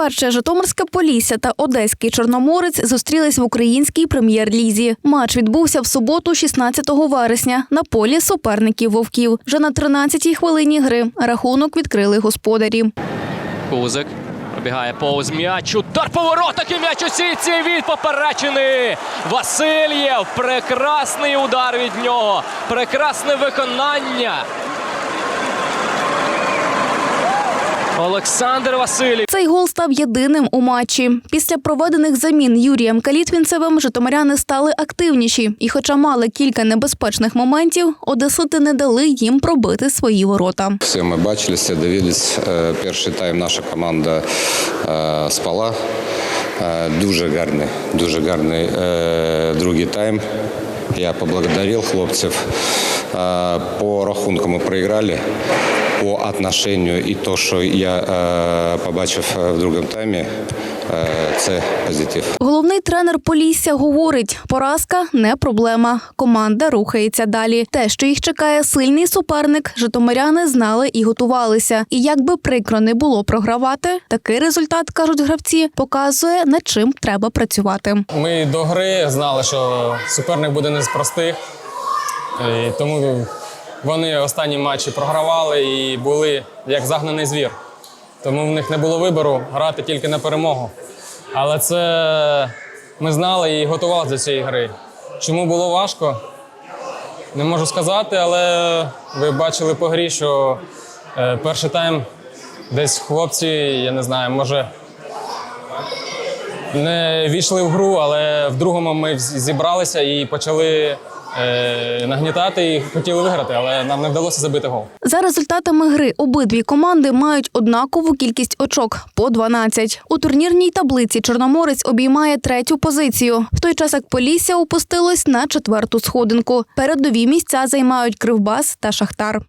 Вперше Житомирське Полісся та Одеський Чорноморець зустрілись в українській прем'єр-лізі. Матч відбувся в суботу, 16 вересня, на полі суперників вовків. Вже на 13-й хвилині гри рахунок відкрили господарі. Кузик пробігає повз м'яч. Удар повороток і м'яч у сітці від поперечини. Васильєв. Прекрасний удар від нього. Прекрасне виконання. Олександр Васильєв. Цей гол став єдиним у матчі. Після проведених замін Юрієм Калітвінцевим житомиряни стали активніші. І, хоча мали кілька небезпечних моментів, одесити не дали їм пробити свої ворота. Все ми бачилися, дивились. Е, Перший тайм наша команда е, спала. Е, Дуже гарний, дуже гарний другий тайм. Я поблагодарил хлопців. Е, По рахунку ми проіграли. По отношению і то, що я побачив в другому таймі, е, це позитив. Головний тренер Полісся говорить: поразка не проблема. Команда рухається далі. Те, що їх чекає сильний суперник, житомиряни знали і готувалися. І як би прикро не було програвати, такий результат кажуть гравці, показує над чим треба працювати. Ми до гри знали, що суперник буде не з простих, і тому вони останні матчі програвали і були як загнаний звір. Тому в них не було вибору грати тільки на перемогу. Але це ми знали і готувалися до цієї гри. Чому було важко? Не можу сказати, але ви бачили по грі, що е, перший тайм десь хлопці, я не знаю, може не війшли в гру, але в другому ми зібралися і почали е, нагнітати і хотіли виграти, але нам не вдалося забити гол. За результатами гри обидві команди мають однакову кількість очок по 12. У турнірній таблиці Чорноморець обіймає третю позицію, в той час як Полісся опустилось на четверту сходинку. Передові місця займають Кривбас та Шахтар.